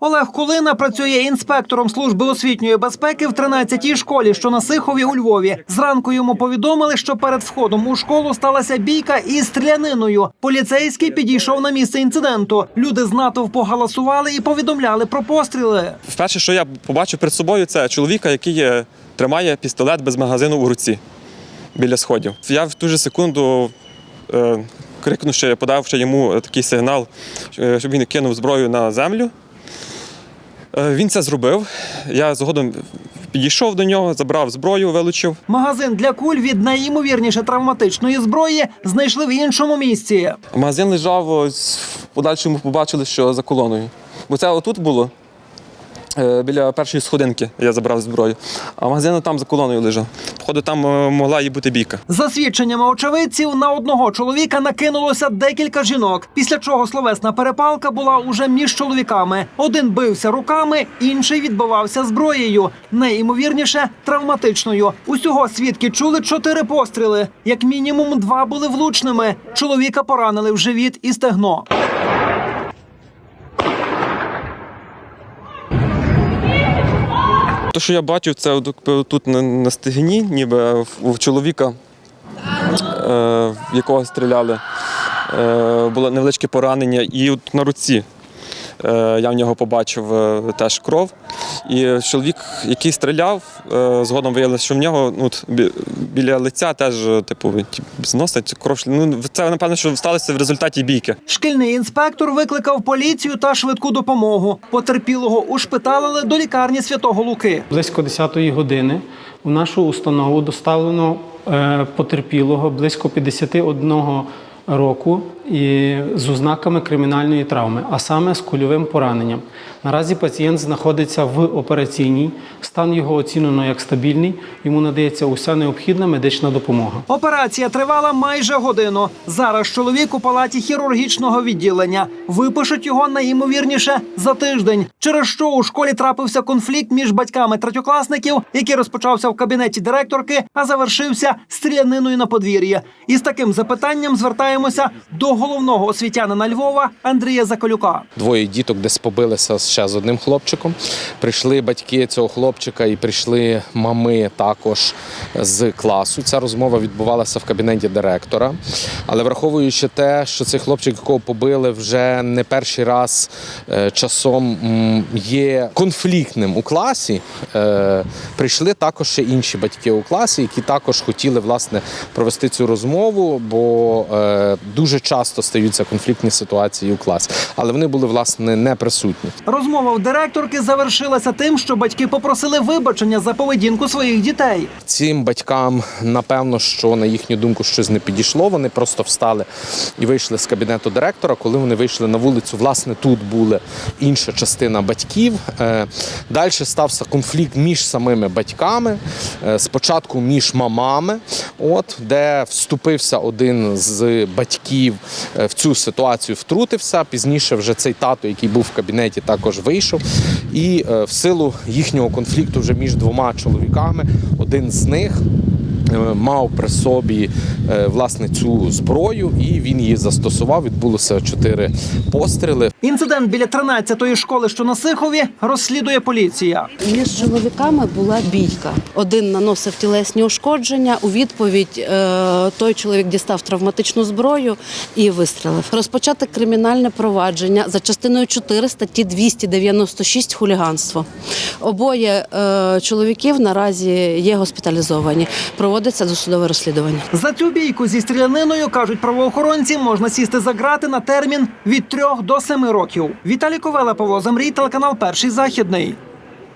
Олег Кулина працює інспектором служби освітньої безпеки в 13-й школі, що на Сихові у Львові. Зранку йому повідомили, що перед входом у школу сталася бійка із стріляниною. Поліцейський підійшов на місце інциденту. Люди з натовпу галасували і повідомляли про постріли. Вперше, що я побачив перед собою, це чоловіка, який тримає пістолет без магазину у руці біля сходів. Я в ту же секунду е, крикнув, ще подав йому такий сигнал, е, щоб він кинув зброю на землю. Е, він це зробив. Я згодом підійшов до нього, забрав зброю, вилучив. Магазин для куль від найімовірніше травматичної зброї знайшли в іншому місці. Магазин лежав ось в подальшому побачили, що за колоною. Бо це отут було. Е, Біля першої сходинки я забрав зброю, а магазин там за колоною лежав. Походу, там е, могла і бути бійка. За свідченнями очевидців, на одного чоловіка накинулося декілька жінок. Після чого словесна перепалка була уже між чоловіками. Один бився руками, інший відбивався зброєю. Найімовірніше травматичною. Усього свідки чули чотири постріли. Як мінімум, два були влучними. Чоловіка поранили в живіт і стегно. Те, що я бачив, це тут на, стегні, ніби в, чоловіка, е, в якого стріляли, е, було невеличке поранення, і от на руці. Е, я в нього побачив е, теж кров. І чоловік, який стріляв, е, згодом виявилося, що в нього ну, біля лиця теж типу, зносить кров. Ну, це, напевно, що сталося в результаті бійки. Шкільний інспектор викликав поліцію та швидку допомогу. Потерпілого ушпиталили до лікарні Святого Луки. Близько 10-ї години у нашу установу доставлено е, потерпілого близько 51 року і з ознаками кримінальної травми, а саме з кульовим пораненням. Наразі пацієнт знаходиться в операційній, стан його оцінено як стабільний. Йому надається уся необхідна медична допомога. Операція тривала майже годину. Зараз чоловік у палаті хірургічного відділення. Випишуть його найімовірніше за тиждень. Через що у школі трапився конфлікт між батьками третьокласників, який розпочався в кабінеті директорки, а завершився стріляниною на подвір'ї. І з таким запитанням звертаємося до головного освітянина Львова Андрія Заколюка. Двоє діток десь побилися ще з одним хлопчиком. Прийшли батьки цього хлопчика і прийшли мами також з класу. Ця розмова відбувалася в кабінеті директора. Але враховуючи те, що цей хлопчик, якого побили, вже не перший раз е, часом є конфліктним у класі, е, прийшли також ще інші батьки у класі, які також хотіли власне провести цю розмову, бо е, дуже часто стаються конфліктні ситуації у класі. Але вони були власне не присутні. Розмова в директорки завершилася тим, що батьки попросили вибачення за поведінку своїх дітей. Цим батькам, напевно, що на їхню думку щось не підійшло. Вони просто встали і вийшли з кабінету директора. Коли вони вийшли на вулицю, власне, тут була інша частина батьків. Е, Далі стався конфлікт між самими батьками, е, спочатку між мамами, от де вступився один з батьків е, в цю ситуацію, втрутився. Пізніше вже цей тато, який був в кабінеті, також вийшов. І е, в силу їхнього конфлікту вже між двома чоловіками, один з них мав при собі е, власне цю зброю, і він її застосував. Відбулося чотири постріли. Інцидент біля 13-ї школи, що на Сихові, розслідує поліція. Між чоловіками була бійка. Один наносив тілесні ушкодження. У відповідь е, той чоловік дістав травматичну зброю і вистрелив. Розпочати кримінальне провадження за частиною 4 статті 296 хуліганство. Обоє е, чоловіків наразі є госпіталізовані. Проводиться досудове розслідування. За цю бійку зі стріляниною кажуть правоохоронці, можна сісти за грати на термін від трьох до семи років. Віталій Ковела, Замрій, телеканал Перший західний.